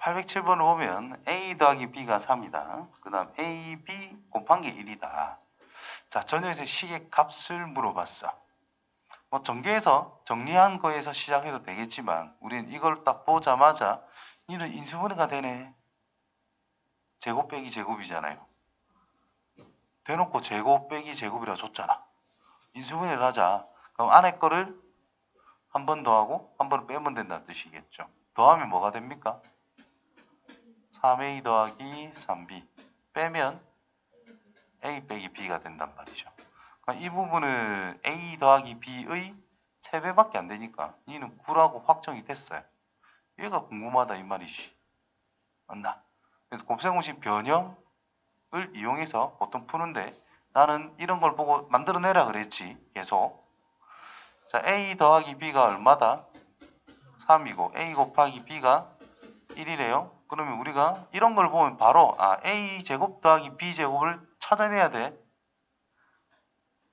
807번을 보면 A 더하기 B가 3이다. 그 다음 A, B 곱한 게 1이다. 자, 전형에서 식의 값을 물어봤어. 뭐 전개해서 정리한 거에서 시작해도 되겠지만 우리는 이걸 딱 보자마자 이는 인수분해가 되네. 제곱 빼기 제곱이잖아요. 대놓고 제곱 빼기 제곱이라 줬잖아. 인수분해를 하자. 그럼 안에 거를 한 번 더하고 한 번 빼면 된다는 뜻이겠죠. 더하면 뭐가 됩니까? 3a 더하기 3b 빼면 a 빼기 b가 된단 말이죠. 그러니까 이 부분은 a 더하기 b의 3배밖에 안 되니까 이는 9라고 확정이 됐어요. 얘가 궁금하다 이 말이지. 맞나? 그래서 곱셈공식 변형을 이용해서 보통 푸는데 나는 이런 걸 보고 만들어내라 그랬지 계속. 자 a 더하기 b가 얼마다? 3이고 a 곱하기 b가 1이래요. 그러면 우리가 이런 걸 보면 바로 아 a 제곱 더하기 b 제곱을 찾아내야 돼.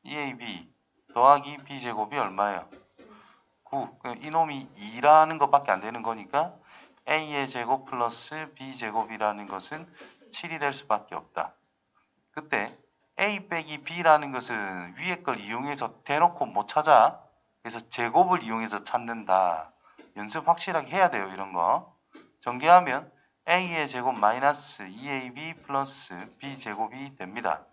2ab 더하기 b 제곱이 얼마예요? 9. 그럼 이놈이 2라는 것밖에 안 되는 거니까 a의 제곱 플러스 b 제곱이라는 것은 7이 될 수밖에 없다. 그때 a 빼기 b라는 것은 위에 걸 이용해서 대놓고 못 찾아. 그래서 제곱을 이용해서 찾는다. 연습 확실하게 해야 돼요, 이런 거. 전개하면 a의 제곱 마이너스 2ab 플러스 b 제곱이 됩니다.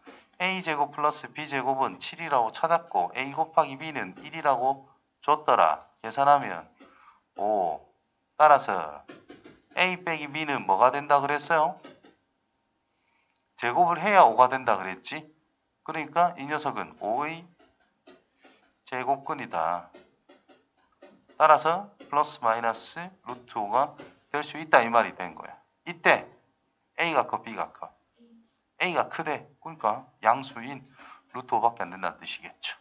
a 제곱 플러스 b 제곱은 7이라고 찾았고 a 곱하기 b는 1이라고 줬더라. 계산하면 5. 따라서 a 빼기 b는 뭐가 된다 그랬어요? 제곱을 해야 5가 된다 그랬지? 그러니까 이 녀석은 5의 제곱근이다. 따라서 플러스 마이너스 루트 5가 될 수 있다 이 말이 된 거야. 이때 A가 커 B가 커. A가 크대. 그러니까 양수인 루트 5밖에 안 된다는 뜻이겠죠.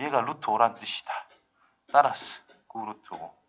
얘가 루트 5란 뜻이다. 따라서 9 루트 5.